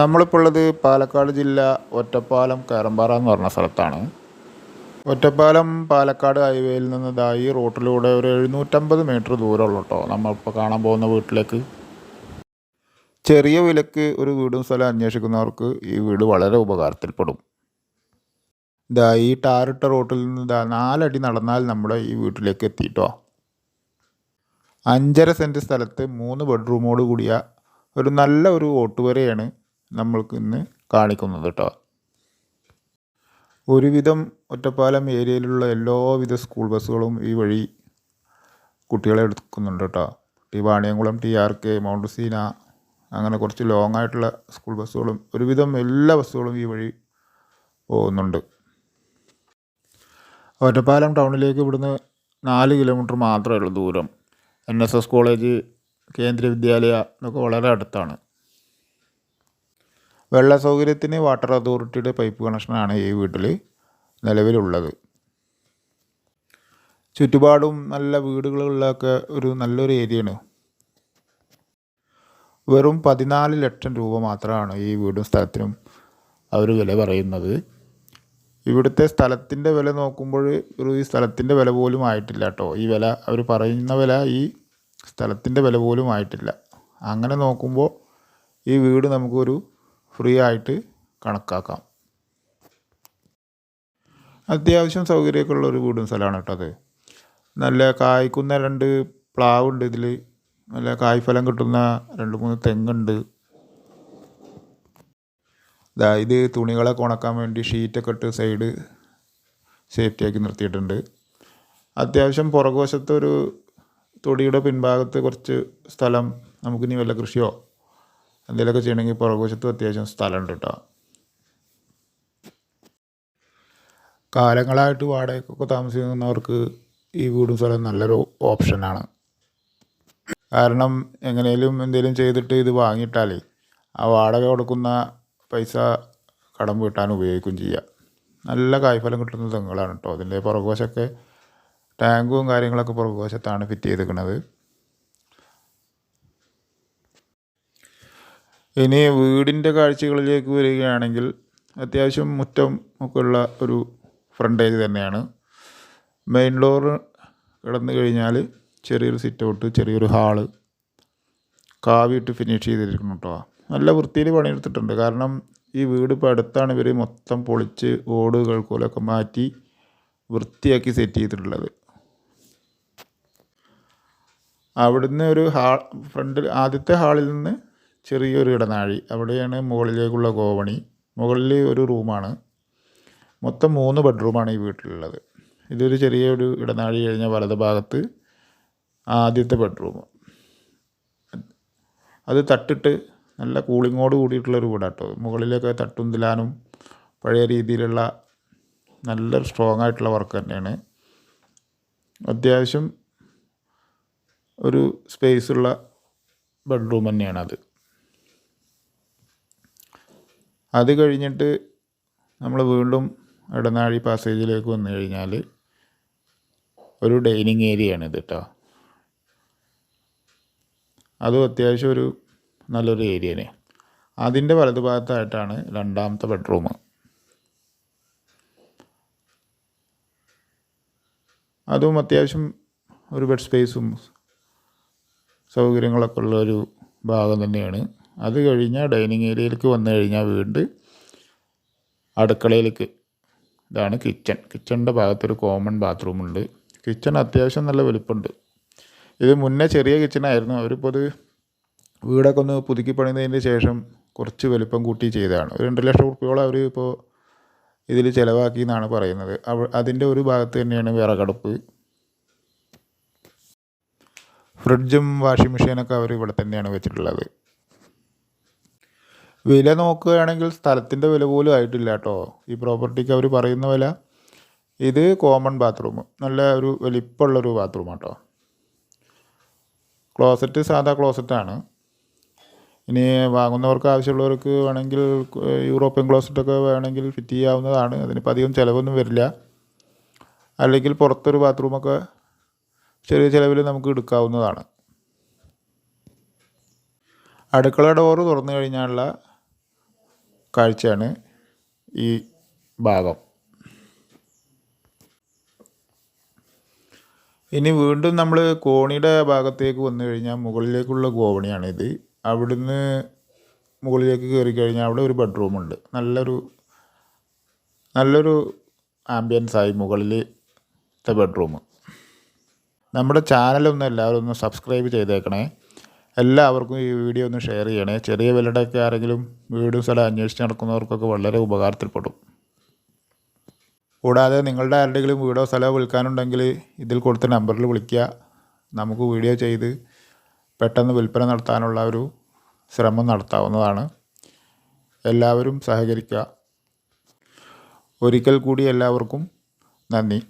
നമ്മളിപ്പോൾ ഉള്ളത് പാലക്കാട് ജില്ല ഒറ്റപ്പാലം കയറമ്പാറ എന്ന് പറഞ്ഞ സ്ഥലത്താണ്. ഒറ്റപ്പാലം പാലക്കാട് ഹൈവേയിൽ നിന്ന് ഇതായി റൂട്ടിലൂടെ ഒരു എഴുന്നൂറ്റമ്പത് മീറ്റർ ദൂരമുള്ളൂ കേട്ടോ. നമ്മളിപ്പോൾ കാണാൻ പോകുന്ന വീട്ടിലേക്ക്. ചെറിയ വിലക്ക് ഒരു വീടും സ്ഥലം അന്വേഷിക്കുന്നവർക്ക് ഈ വീട് വളരെ ഉപകാരത്തിൽപ്പെടും. ഇതാ ഈ ടാറിട്ട റോട്ടിൽ നിന്ന് ഇതാ നാലടി നടന്നാൽ നമ്മുടെ ഈ വീട്ടിലേക്ക് എത്തിയിട്ടോ അഞ്ചര സെന്റ് സ്ഥലത്ത് മൂന്ന് ബെഡ്റൂമോട് കൂടിയ ഒരു നല്ല ഒരു ഓട്ടുവരയാണ് നമ്മൾക്ക് ഇന്ന് കാണിക്കുന്നത് കേട്ടോ ഒരുവിധം ഒറ്റപ്പാലം ഏരിയയിലുള്ള എല്ലാവിധ സ്കൂൾ ബസ്സുകളും ഈ വഴി കുട്ടികളെ എടുക്കുന്നുണ്ട് കേട്ടോ T Vaniyamkulam T R K mount Seena അങ്ങനെ കുറച്ച് ലോങ് ആയിട്ടുള്ള സ്കൂൾ ബസ്സുകളും ഒരുവിധം എല്ലാ ബസ്സുകളും ഈ വഴി പോകുന്നുണ്ട്. ഒറ്റപ്പാലം ടൗണിലേക്ക് ഇവിടുന്ന് നാല് കിലോമീറ്റർ മാത്രമേ ഉള്ളൂ ദൂരം. N S S college Kendriya Vidyalaya എന്നൊക്കെ വളരെ അടുത്താണ്. വെള്ള സൗകര്യത്തിന് വാട്ടർ അതോറിറ്റിയുടെ പൈപ്പ് കണക്ഷനാണ് ഈ വീട്ടിൽ നിലവിലുള്ളത്. ചുറ്റുപാടും നല്ല വീടുകളിലൊക്കെ ഒരു നല്ലൊരു ഏരിയയാണ്. വെറും പതിനാല് ലക്ഷം രൂപ മാത്രമാണ് ഈ വീടും സ്ഥലത്തിനും അവർ വില പറയുന്നത്. ഇവിടുത്തെ സ്ഥലത്തിന്റെ വില നോക്കുമ്പോൾ ഒരു ഈ സ്ഥലത്തിന്റെ വില പോലും ആയിട്ടില്ല കേട്ടോ ഈ വില അവർ പറയുന്ന വില ഈ സ്ഥലത്തിന്റെ വില പോലും ആയിട്ടില്ല. അങ്ങനെ നോക്കുമ്പോൾ ഈ വീട് നമുക്കൊരു ഫ്രീ ആയിട്ട് കണക്കാക്കാം. അത്യാവശ്യം സൗകര്യമൊക്കെ ഉള്ള ഒരു വീടും സ്ഥലമാണ് കേട്ടോ അത്. നല്ല കായ്ക്കുന്ന രണ്ട് പ്ലാവുണ്ട് ഇതിൽ നല്ല കായ്ഫലം കിട്ടുന്ന രണ്ട് മൂന്ന് തെങ്ങുണ്ട്. ഇത് തുണികളൊക്കെ ഉണക്കാൻ വേണ്ടി ഷീറ്റൊക്കെ ഇട്ട് സൈഡ് സേഫ്റ്റിയാക്കി നിർത്തിയിട്ടുണ്ട്. അത്യാവശ്യം പുറകുവശത്തൊരു തൊടിയുടെ പിൻഭാഗത്ത് കുറച്ച് സ്ഥലം നമുക്കിനി വല്ല കൃഷിയോ എന്തെങ്കിലുമൊക്കെ ചെയ്യണമെങ്കിൽ പുറകുവശത്തും അത്യാവശ്യം സ്ഥലമുണ്ട് കേട്ടോ. കാലങ്ങളായിട്ട് വാടകയ്ക്കൊക്കെ താമസിക്കുന്നവർക്ക് ഈ വീടും സ്ഥലം നല്ലൊരു ഓപ്ഷനാണ്. കാരണം എങ്ങനെയും എന്തെങ്കിലും ചെയ്തിട്ട് ഇത് വാങ്ങിയിട്ടാലേ ആ വാടക കൊടുക്കുന്ന പൈസ കടം വീട്ടാൻ ഉപയോഗിക്കുകയും ചെയ്യാം. നല്ല കായ്ഫലം കിട്ടുന്ന തെങ്ങുകളാണ് കേട്ടോ. അതിന്റെ പുറകുവശമൊക്കെ ടാങ്കും കാര്യങ്ങളൊക്കെ പുറകുവശത്താണ് ഫിറ്റ് ചെയ്തിരിക്കുന്നത്. ഇനി വീടിന്റെ കാഴ്ചകളിലേക്ക് വരികയാണെങ്കിൽ അത്യാവശ്യം മുറ്റം ഒക്കെ ഉള്ള ഒരു ഫ്രണ്ടേജ് തന്നെയാണ്. മെയിൻ ഡോർ കിടന്നു കഴിഞ്ഞാൽ ചെറിയൊരു സിറ്റ് ഔട്ട് ചെറിയൊരു ഹാൾ. കാവിയിട്ട് ഫിനിഷ് ചെയ്തിരിക്കണം കേട്ടോ നല്ല വൃത്തിയിൽ പണിയെടുത്തിട്ടുണ്ട്. കാരണം ഈ വീട് ഇപ്പോൾ അടുത്താണ് ഇവർ മൊത്തം പൊളിച്ച് ഓട് കഴുക്കോലൊക്കെ മാറ്റി വൃത്തിയാക്കി സെറ്റ് ചെയ്തിട്ടുള്ളത്. അവിടുന്ന് ഒരു ഹാൾ ഫ്രണ്ടിൽ ആദ്യത്തെ ഹാളിൽ നിന്ന് ചെറിയൊരു ഇടനാഴി. അവിടെയാണ് മുകളിലേക്കുള്ള ഗോവണി. മുകളിൽ ഒരു റൂമാണ്. മൊത്തം മൂന്ന് ബെഡ്റൂമാണ് ഈ വീട്ടിലുള്ളത്. ഇതൊരു ചെറിയൊരു ഇടനാഴി കഴിഞ്ഞ വലത് ഭാഗത്ത് ആദ്യത്തെ ബെഡ്റൂം. അത് തട്ടിട്ട് നല്ല കൂളിങ്ങോട് കൂടിയിട്ടുള്ളൊരു വീടാട്ടോ. മുകളിലൊക്കെ തട്ടും തിലാനും പഴയ രീതിയിലുള്ള നല്ല സ്ട്രോങ് ആയിട്ടുള്ള വർക്ക് തന്നെയാണ്. അത്യാവശ്യം ഒരു സ്പേസുള്ള ബെഡ്റൂം തന്നെയാണ് അത് കഴിഞ്ഞിട്ട് നമ്മൾ വീണ്ടും ഇടനാഴി പാസേജിലേക്ക് വന്നു കഴിഞ്ഞാൽ ഒരു ഡൈനിങ് ഏരിയയാണ് ഇത് കേട്ടോ അതും അത്യാവശ്യം ഒരു നല്ലൊരു ഏരിയനെ അതിന്റെ വലതുഭാഗത്തായിട്ടാണ് രണ്ടാമത്തെ ബെഡ്റൂം. അതും അത്യാവശ്യം ഒരു ബെഡ് സ്പേസും സൗകര്യങ്ങളൊക്കെ ഉള്ള ഒരു ഭാഗം തന്നെയാണ്. അത് കഴിഞ്ഞാൽ ഡൈനിങ് ഏരിയയിലേക്ക് വന്നു കഴിഞ്ഞാൽ വീണ്ടും അടുക്കളയിലേക്ക്. ഇതാണ് കിച്ചൺ. കിച്ചണിന്റെ ഭാഗത്തൊരു കോമൺ ബാത്റൂം ഉണ്ട് കിച്ചൺ അത്യാവശ്യം നല്ല വലുപ്പമുണ്ട്. ഇത് മുന്നേ ചെറിയ കിച്ചണായിരുന്നു. അവരിപ്പോൾ അത് വീടൊക്കെ ഒന്ന് പുതുക്കി പണിതതിന് ശേഷം കുറച്ച് വലുപ്പം കൂട്ടി ചെയ്തതാണ്. ഒരു രണ്ട് ലക്ഷം റുപ്യോളം അവർ ഇപ്പോൾ ഇതിൽ ചിലവാക്കി എന്നാണ് പറയുന്നത്. അവ അതിന്റെ ഒരു ഭാഗത്ത് തന്നെയാണ് വിറകടുപ്പ്. ഫ്രിഡ്ജും വാഷിംഗ് മെഷീനൊക്കെ അവർ ഇവിടെ തന്നെയാണ് വെച്ചിട്ടുള്ളത്. വില നോക്കുകയാണെങ്കിൽ സ്ഥലത്തിന്റെ വില പോലും ആയിട്ടില്ല കേട്ടോ. ഈ പ്രോപ്പർട്ടിക്ക് അവർ പറയുന്ന വില ഇത് കോമൺ ബാത്റൂം. നല്ല ഒരു വലിപ്പമുള്ളൊരു ബാത്റൂം കേട്ടോ ക്ലോസറ്റ് സാധാ ക്ലോസറ്റാണ്. ഇനി വാങ്ങുന്നവർക്ക് ആവശ്യമുള്ളവർക്ക് വേണമെങ്കിൽ യൂറോപ്യൻ ക്ലോസറ്റൊക്കെ വേണമെങ്കിൽ ഫിറ്റ് ചെയ്യാവുന്നതാണ്. അതിനിപ്പോൾ അധികം ചിലവൊന്നും വരില്ല. അല്ലെങ്കിൽ പുറത്തൊരു ബാത്റൂമൊക്കെ ചെറിയ ചിലവിൽ നമുക്ക് എടുക്കാവുന്നതാണ്. അടുക്കള ഡോറ് തുറന്നു കഴിഞ്ഞാലുള്ള കാഴ്ചയാണ് ഈ ഭാഗം. ഇനി വീണ്ടും നമ്മൾ കോണിയുടെ ഭാഗത്തേക്ക് വന്നു കഴിഞ്ഞാൽ മുകളിലേക്കുള്ള ഗോവണിയാണിത് അവിടുന്ന് മുകളിലേക്ക് കയറി കഴിഞ്ഞാൽ അവിടെ ഒരു ബെഡ്റൂമുണ്ട് നല്ലൊരു നല്ലൊരു ആംബിയൻസ് ആയി മുകളിലത്തെ ബെഡ്റൂം നമ്മുടെ ചാനലൊന്നും എല്ലാവരും ഒന്ന് സബ്സ്ക്രൈബ് ചെയ്തേക്കണേ. എല്ലാവർക്കും ഈ വീഡിയോ ഒന്ന് ഷെയർ ചെയ്യണേ. ചെറിയ വിലയുടെയൊക്കെ ആരെങ്കിലും വീടും സ്ഥലം അന്വേഷിച്ച് നടക്കുന്നവർക്കൊക്കെ വളരെ ഉപകാരത്തിൽപ്പെടും കൂടാതെ നിങ്ങളുടെ ആരുടെയെങ്കിലും വീടോ സ്ഥലമോ വിൽക്കാനുണ്ടെങ്കിൽ ഇതിൽ കൊടുത്ത നമ്പറിൽ വിളിക്കുക. നമുക്ക് വീഡിയോ ചെയ്ത് പെട്ടെന്ന് വിൽപ്പന നടത്താനുള്ള ഒരു ശ്രമം നടത്താവുന്നതാണ്. എല്ലാവരും സഹകരിക്കുക. ഒരിക്കൽ കൂടി എല്ലാവർക്കും നന്ദി.